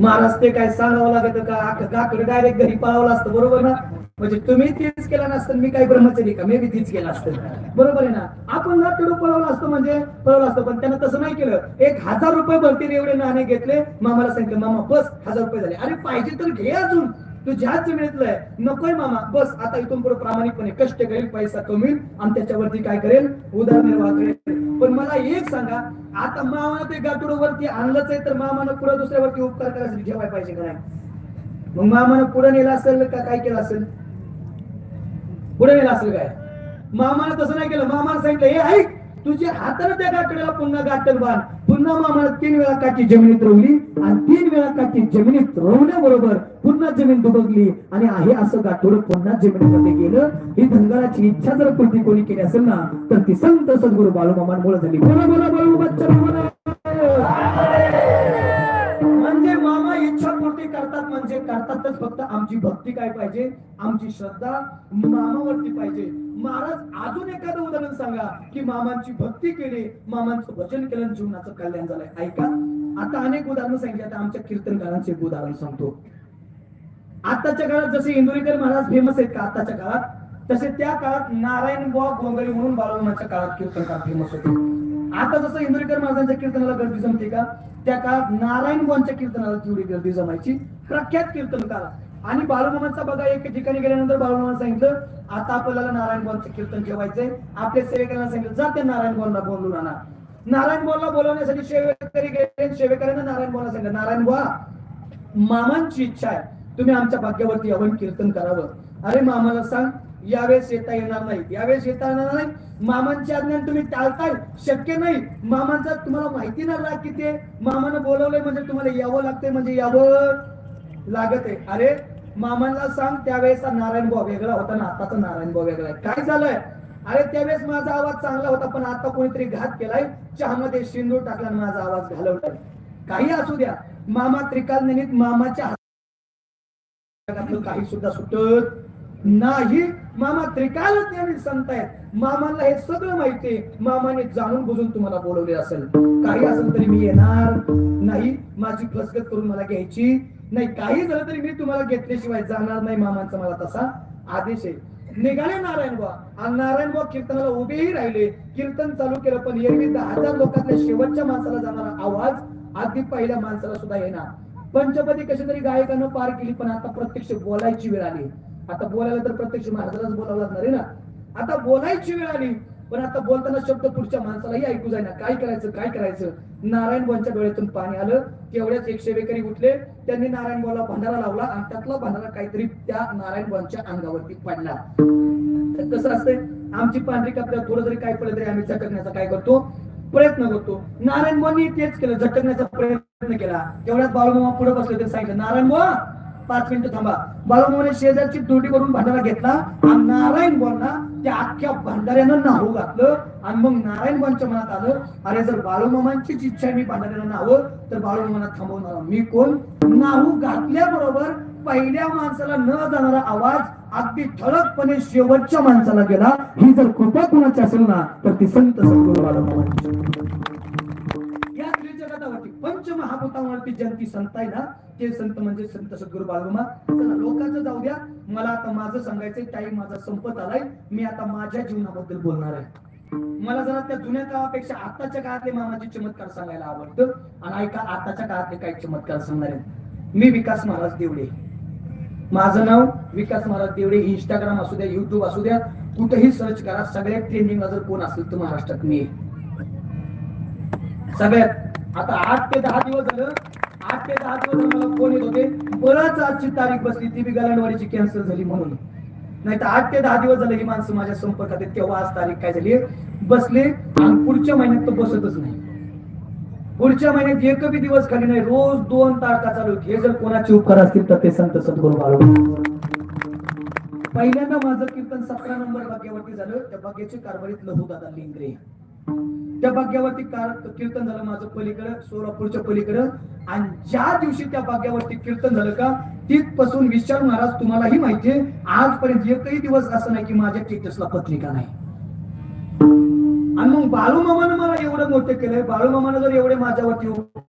महाराज ते काय सांगावं लागत का? काकडे डायरेक्ट घरी पळावलं असतं बरोबर ना? म्हणजे तुम्ही तीच केला नसतं मी काही ब्रह्मचारी का? मी बी तीच केला असतं. बरोबर आहे ना? आपण नाटडू पळवलं असतं म्हणजे पळवलं असतं पण त्यानं तसं नाही केलं. एक हजार रुपये भरतील एवढे नाणे घेतले मामाला सांगितलं मामा बस हजार रुपये झाले. अरे पाहिजे तर घे अजून. तू ज्याच जमिनीतलंय नकोय मामा. बस आता इथून पुढे प्रामाणिकपणे कष्ट करेल पैसा कमी आणि त्याच्यावरती काय करेल? उदरनिर्वाह करेल. पण मला एक सांगा आता मामा ते गाठोडवरती आणलंच आहे तर मामानं पुढे दुसऱ्यावरती उपकार करायचं ठेवायला पाहिजे का नाही? मग मामानं पुढे नेला असेल का काय केलं असेल? पुढे नेलं असेल काय? मामानं तसं नाही केलं मामानं सांगितलं हे ऐक तुझ्या हाताला त्या काकड्याला पुन्हा गाठल बाण. पुन्हा मामाला तीन वेळा काठी जमिनीत रोवली आणि तीन वेळा काठी जमिनीत रोवण्याबरोबर पुन्हा जमीन दुबगली. आणि आहे असं गाठोड पुन्हा जमिनीमध्ये गेलं. ही धनगराची इच्छा जर पूर्ती कोणी केली असेल ना तर ती संत सद्गुरु बाळूमामांमुळे झाली. बोला बोला बाळू बच्चा करतात म्हणजे करतातच फक्त आमची भक्ती काय पाहिजे? आमची श्रद्धा मामावरती पाहिजे. महाराज अजून एखादं उदाहरण सांगा की मामांची भक्ती केली मामांचं भजन केलं जीवनाचं कल्याण झालंय ऐका. आता अनेक उदाहरणं सांगितली. आता आमच्या कीर्तनकारांचे एक उदाहरण सांगतो. आताच्या काळात जसे इंदुरीकर महाराज फेमस आहेत का आताच्या काळात? तसे त्या काळात नारायण बुवा गोंगळी म्हणून बाळवमाच्या काळात कीर्तनकार फेमस होते. आता जसं इंदुरीकर महाराजांच्या कीर्तनाला गर्दी जमते का? त्या काळात नारायण बुवांच्या कीर्तनाला तेवढी गर्दी जमायची. प्रख्यात कीर्तनकार आणि बाळूमामांचा बघा एक ठिकाणी गेल्यानंतर बाळूमामा सांगितलं आता आपल्याला नारायण बुवांचं कीर्तन ठेवायचंय. आपल्या सेवेकरांना सांगितलं जा ते नारायण बुवांना बोलून आणा. नारायण बुवांना बोलवण्यासाठी सेवेकरी गेले सेवेकऱ्यांना नारायण बुवांना सांगितलं नारायण गुवा मामांची इच्छा आहे. तुम्ही आमच्या भाग्यावरती यावं कीर्तन करावं. अरे मामाला सांग यावेळेस येता येणार नाही. यावेळेस येता येणार नाही. मामांची आज्ञा तुम्ही टाळताय. शक्य नाही. मामांचा तुम्हाला माहिती ना राग किती आहे. मामानं बोलवलंय म्हणजे तुम्हाला यावं लागतंय म्हणजे यावं लागत आहे अरे मामांना सांग त्यावेळेसचा नारायण भाऊ वेगळा होता ना आताचा नारायण भाऊ वेगळा आहे. काय झालंय? अरे त्यावेळेस माझा आवाज चांगला होता पण आता कोणीतरी घात केलाय. चहामध्ये शेंदूर टाकला माझा आवाज घालवलाय. काही असू द्या. मामा त्रिकाल निमित्त मामाच्या काही सुद्धा सुटत नाही. मामा त्रिकाल त्यांनी संत आहेत मामाला हे सगळं माहितीये मामाने जाणून बुजून तुम्हाला बोलवले असेल. काही असेल तरी मी येणार नाही. माझी फसगत करून मला घ्यायची नाही. काही झालं तरी मी तुम्हाला घेतल्याशिवाय जाणार नाही मामांचा मला तसा आदेश आहे. निघाले नारायण बा आणि नारायण बा कीर्तनाला उभेही राहिले. कीर्तन चालू केलं पण एरवी दहा हजार लोकांतल्या शेवटच्या माणसाला जाणारा आवाज आधी पहिल्या माणसाला सुद्धा येणार पंचपदी कशी तरी गायकानं पार केली पण आता प्रत्यक्ष बोलायची वेळ आली. आता बोलायला तर प्रत्यक्ष महाराजालाच बोलावं लागणार आहे ना. आता बोलायची वेळ आली पण आता बोलताना शब्द पुढच्या माणसालाही ऐकू जाईना. काय करायचं काय करायचं? नारायण बोलच्या डोळ्यातून पाणी आलं तेवढ्याच एक वेकरी उठले त्यांनी नारायण बोला भंडारा लावला आणि त्यातला भंडारा काहीतरी त्या नारायण बोलच्या अंगावरती पडला. तर कसं असतंय? आमची पांढरी कपड्यात थोडं जरी काय पडलं तरी आम्ही झटकण्याचा काय करतो? प्रयत्न करतो. नारायण बुवांनी तेच केलं झटकण्याचा प्रयत्न केला. तेवढ्याच बाळूमामा पुढे बसले ते सांगितलं नारायण बुवा पाच मिनिटं थांबा. बाळूमामाने शेजारची दोडी करून भांडारा घेतला आणि नारायण बोलना त्या अख्ख्या भांडाऱ्यानं नाहू घातलं आणि मग नारायण बांच्या मनात आलं अरे जर बाळूमामांचीच इच्छा आहे मी भंडाऱ्यानं नाहवं तर बाळूमामांना थांबवणार मी कोण? नाहू घातल्याबरोबर पहिल्या माणसाला न जाणारा आवाज अगदी ठळकपणे शेवटच्या माणसाला गेला. ही जर कृपा कुणाची असेल ना तर ती संत सद्गुरू बाळूमामांची. पंच पंचमहाभूतावरती ज्यांची संत आहे ना ते संत म्हणजे संत सद्गुरु बाळूमा चला लोकांचं जाऊ द्या. मला आता माझं सांगायचंय टाइम माझा संपत आलाय. मी आता माझ्या जीवनाबद्दल बोलणार आहे. मला जरा त्या जुन्या काळापेक्षा आताच्या काळातले मामाचे चमत्कार सांगायला आवडतं. आणि ऐका आताच्या काळातले काही चमत्कार सांगणार आहेत. मी विकास महाराज देवडे. माझं नाव विकास महाराज देवडे. इंस्टाग्राम असू द्या युट्यूब असू द्या. कुठेही सर्च करा. सगळ्यात ट्रेंडिंगला जर कोण असेल तर महाराष्ट्रात मी सगळ्यात आता आठ ते दहा दिवस झालं. आठ ते दहा दिवस कोण मला फोन येत होते. बराच आजची तारीख बसली ती बी गलांडवाडीची कॅन्सल झाली म्हणून. नाही तर आठ ते दहा दिवस झाले ही माणसं माझ्या संपर्कात आहेत. तेव्हा आज तारीख काय झाली बसले आणि पुढच्या महिन्यात तो बसतच नाही. पुढच्या महिन्यात एक बी दिवस खाली नाही. रोज दोन तारखा चालू हे जर कोणाचे उपकार असतील तर ते संत सद्गुरू बाळू. पहिल्यांदा माझं कीर्तन सतरा नंबर बागेवरती झालं. त्या बागेचे कारभारीत लहू दादा लिंगरे. त्या भाग्यावरती कार कीर्तन झालं माझं पलीकडं सोलापूरच्या पलीकडं. आणि ज्या दिवशी त्या भाग्यावरती कीर्तन झालं का तिथपासून विशाल महाराज तुम्हालाही माहितीये आजपर्यंत एकही दिवस असं नाही की माझ्या टीचर्सला पत्रिका नाही. आणि मग बाळूमामानं मला एवढं मोठं केलंय बाळूमामानं जर एवढे माझ्यावरती